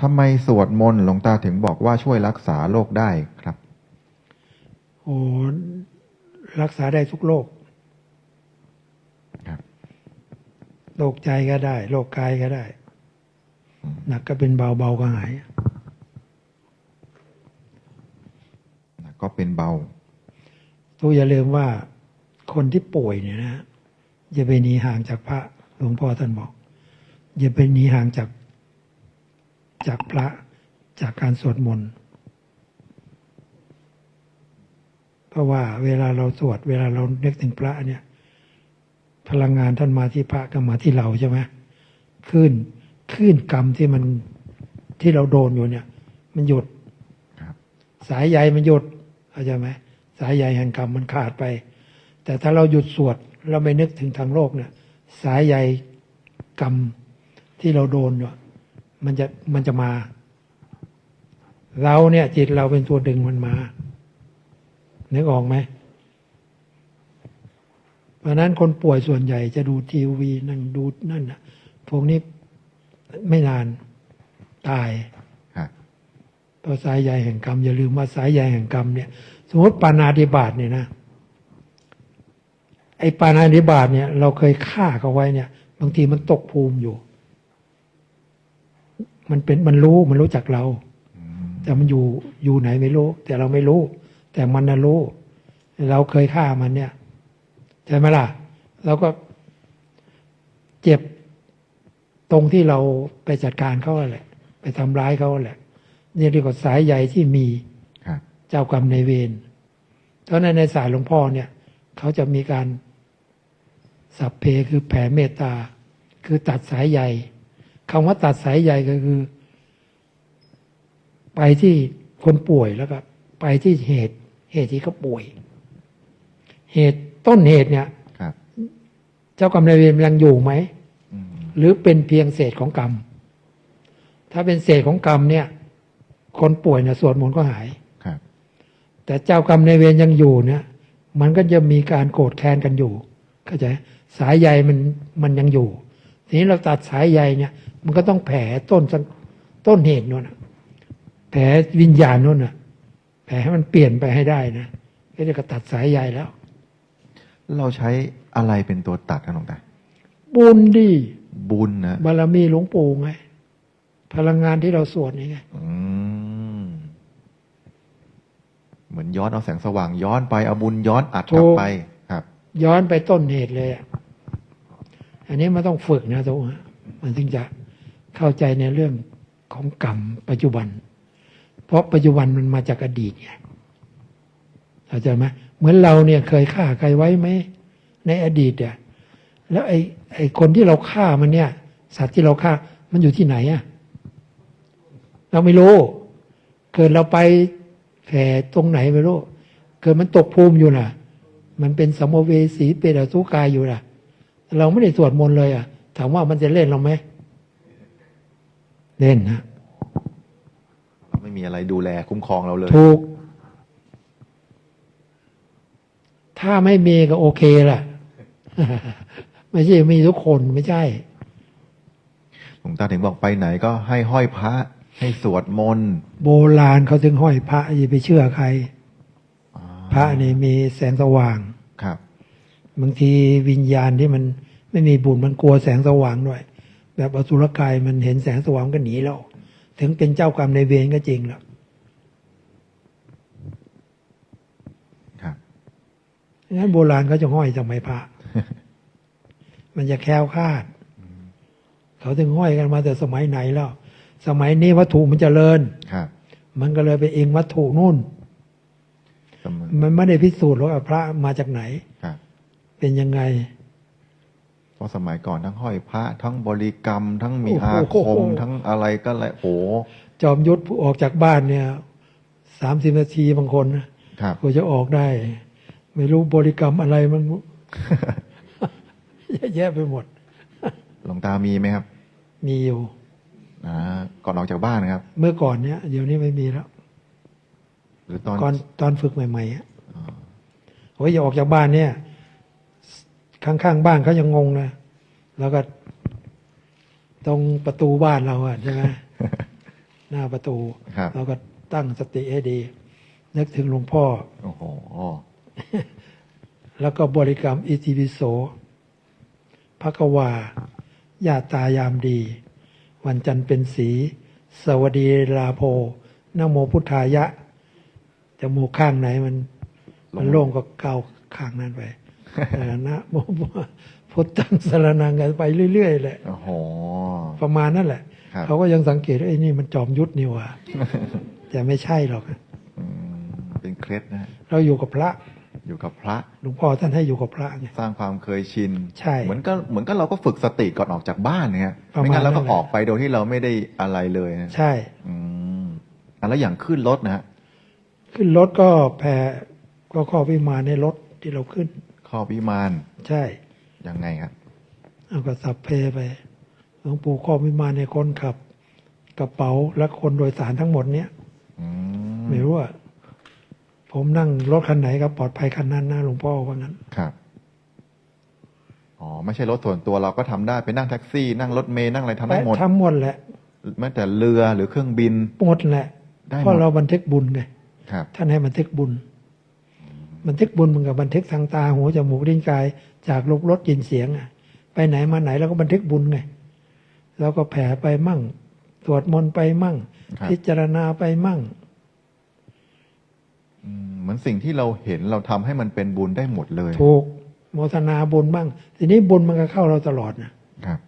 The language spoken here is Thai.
ทำไมสวดมนต์หลวงตาถึงบอกว่าช่วยรักษาโรคได้ครับ โอ้รักษาได้ทุกโรคครับโรคใจก็ได้โรคกายก็ได้ หนักก็เป็นเบาเบาก็หายก็เป็นเบาตัวอย่าลืมว่าคนที่ป่วยเนี่ยนะอย่าไปหนีห่างจากพระหลวงพ่อท่านบอก อย่าไปหนีห่างจาก จากพระจากการสวดมนต์เพราะว่าเวลาเราสวด เวลาเรานึกถึงพระเนี่ย พลังงานท่านมาที่พระก็มาที่เราใช่ไหมขึ้นขึ้นกรรมที่มันที่เราโดนอยู่เนี่ย มันหยุดครับสายใยมันหยุดเข้าใจไหมสายใยแห่งกรรมมันขาดไป แต่ถ้าเราหยุดสวด เราไม่นึกถึงทางโลกเนี่ย สายใยกรรมที่เราโดนเนี่ย มันจะมันจะมา เราเนี่ย จิตเราเป็นตัวดึงมันมานึกออกไหมเพราะฉะนั้นคนป่วยส่วนใหญ่จะดูทีวีนั่งดูนั่นน่ะพวกนี้ไม่นานตายครับเพราะสายใยแห่งกรรมอย่าลืมว่าสายใยแห่งกรรมเนี่ย สมมติปานาธิบาตเนี่ยนะ ไอ้ปานาธิบาตเนี่ย เราเคยฆ่าเขาไว้เนี่ย บางทีมันตกภูมิอยู่ มันเป็นมันรู้มันรู้จักเราอืมแต่มันอยู่อยู่ไหนไม่รู้ แต่เราไม่รู้ แต่มันน่ะรู้ เราเคยฆ่ามันเนี่ยใช่ไหมล่ะเราก็เจ็บตรงที่เราไปจัดการเขาแหละ ไปทำร้ายเขาแหละนี่เรียกว่าสายใยที่มีครับเจ้ากรรมในายเวรเพราะในในสายหลวงพ่อเนี่ย เขาจะมีการสัพเพคือแผ่เมตตา คือตัดสายใย คำว่าตัดสายใยก็คือ ไปที่คนป่วยแล้วก็ ไปที่เหตุ เหตุที่เขาป่วย เหตุต้นเหตุเนี่ยครับเจ้ากรรมนายเวรยังอยู่ไหมอืมหรือเป็นเพียงเศษของกรรม ถ้าเป็นเศษของกรรมเนี่ย คนป่วยเนี่ยสวดมนต์ก็หายครับแต่เจ้ากรรมในายเวรยังอยู่เนี่ย มันก็จะมีการโกรธแค้นกันอยู่เข้าใจสายใยมันมันยังอยู่ ทีนี้เราตัดสายใยเนี่ย มันก็ต้องแผลต้นสักต้นเหตุนู่นน่ะแผลวิญญาณนู่นน่ะแผลให้มันเปลี่ยนไปให้ได้นะก็จะกตัดสายใยแล้ว เราใช้อะไรเป็นตัวตัดครับหลวงตาบุญดี บุญนะบารมีหลวงปู่ไง พลังงานที่เราสวดนี่ไงอืมเหมือนย้อนเอาแสงสว่างย้อนไปเอาบุญย้อนอัดกลับไป ครับ ย้อนไปต้นเหตุเลยอะ อันนี้มันต้องฝึกนะทุกมันถึงจะเข้าใจในเรื่องของกรรมปัจจุบัน เพราะปัจจุบันมันมาจากอดีตไงเข้าใจไหมเหมือนเราเนี่ยเคยฆ่าใครไว้ไหมในอดีตเนี่ยแล้วไอ้ไอ้คนที่เราฆ่ามันเนี่ย สัตว์ที่เราฆ่ามันอยู่ที่ไหนอะเราไม่รู้ เกิดเราไปแผ่ตรงไหนไม่รู้ เกิดมันตกภูมิอยู่น่ะ มันเป็นสัมเวสีเป็นอสุกายอยู่น่ะ เราไม่ได้สวดมนต์เลยอะ ถามว่ามันจะเล่นเราไหม เล่นนะไม่มีอะไรดูแลคุ้มครองเราเลย ถูก ถ้าไม่มีก็โอเคแหละไม่ใช่มีทุกคนไม่ใช่หลวงตาถึงบอกไปไหนก็ให้ห้อยพระ ให้สวดมนต์ โบราณเขาถึงห้อยพระอย่าไปเชื่อใครอ่าพระนี่มีแสงสว่าง ครับ บางทีวิญญาณที่มันไม่มีบุญมันกลัวแสงสว่างด้วย แบบอสุรกายมันเห็นแสงสว่างก็หนีแล้ว ถึงเป็นเจ้ากรรมในายเวรก็จริงแล้วครับงั้นโบราณเขาจะห้อยทำไมพระ มันจะแคล้วคลาด เขาถึงห้อยกันมาแต่สมัยไหนแล้ว สมัยนี้วัตถุมันจเจริญครับ มันก็เลยไปเองวัตถุนู่นสมมันไม่ได้พิสูจน์หรอกว่าพระมาจากไหนครับ เป็นยังไงเพราะสมัยก่อนทั้งห้อยพระทั้งบริกรรม ทั้งมีโอ้โหอาคม ทั้งอะไรก็เลยโอ้จอมยุทธออกจากบ้านเนี่ยสามสิบนาทีบางคนนะครับกว่าจะออกได้ ไม่รู้บริกรรมอะไรมันเยอะแยะไปหมด หลวงตามีไหมครับ มีอยู่อ่าก่อนออกจากบ้านนะครับ เมื่อก่อนเนี้ยเดี๋ยวนี้ไม่มีแล้วหรือตอนก่อนตอนฝึกใหม่ๆอะโอ้ยอย่าออกจากบ้านเนี่ย ข้างๆบ้านเขายังงงนะแล้วก็ตรงประตูบ้านเราอะใช่ไหมหน้าประตูครับเราก็ตั้งสติให้ดี นึกถึงหลวงพ่อ โอ้โหแล้วก็บริกรรมอิติปิโสภควาญาตายามดี วันจันทร์เป็นสี สวัสดีลาโพนะโมพุทธายะจมูกข้างไหนมัน มันโล่งก็เกาข้างนั้นไปเออ นะโมพุทธังสรนังกันไปเรื่อยๆแหละโอ้โหประมาณนั่นแหละครับเขาก็ยังสังเกตว่าไอ้นี่มันจอมยุทธนี่หว่าแต่ไม่ใช่หรอกอืมเป็นเคล็ดนะฮะเราอยู่กับพระอยู่กับพระหลวงพ่อท่านให้อยู่กับพระไงสร้างความเคยชิน ใช่เหมือนก็เหมือนก็เราก็ฝึกสติก่อนออกจากบ้านเนี่ยประมาณไม่งั้นเราก็นั้นแหละออกไปโดยที่เราไม่ได้อะไรเลยนะใช่ อืมอะแล้วอย่างขึ้นรถนะฮะขึ้นรถก็แผ่ก็ข้อวิมานในรถที่เราขึ้น ข้อวิมานใช่ยังไงครับเอาก็สับเพไปหลวงปู่ข้อวิมานในคนขับ กระเป๋าและคนโดยสารทั้งหมดเนี้ยอืมไม่รู้ว่าผมนั่งรถคันไหนก็ปลอดภัยคันนั้นนะหลวงพ่อว่างั้นครับอ๋อไม่ใช่รถส่วนตัวเราก็ทำได้ไปนั่งแท็กซี่ นั่งรถเมล์นั่งอะไรทำได้หมดทำหมดแหละแม้แต่เรือหรือเครื่องบินหมดแหละได้หมดเพราะเราบันทึกบุญไงครับท่านให้บันทึกบุญ บันทึกบุญมันกับบันทึกทางตาหูจมูกลิ้นกาย จากรูปรสกลินเสียงอะไปไหนมาไหนเราก็บันทึกบุญไงแล้วก็แผ่ไปมั่งสวดมนต์ไปมั่งครับพิจารณาไปมั่งอืมเหมือนสิ่งที่เราเห็นเราทำให้มันเป็นบุญได้หมดเลยถูกโมทนาบุญบ้าง ทีนี้บุญมันก็เข้าเราตลอดนะครับ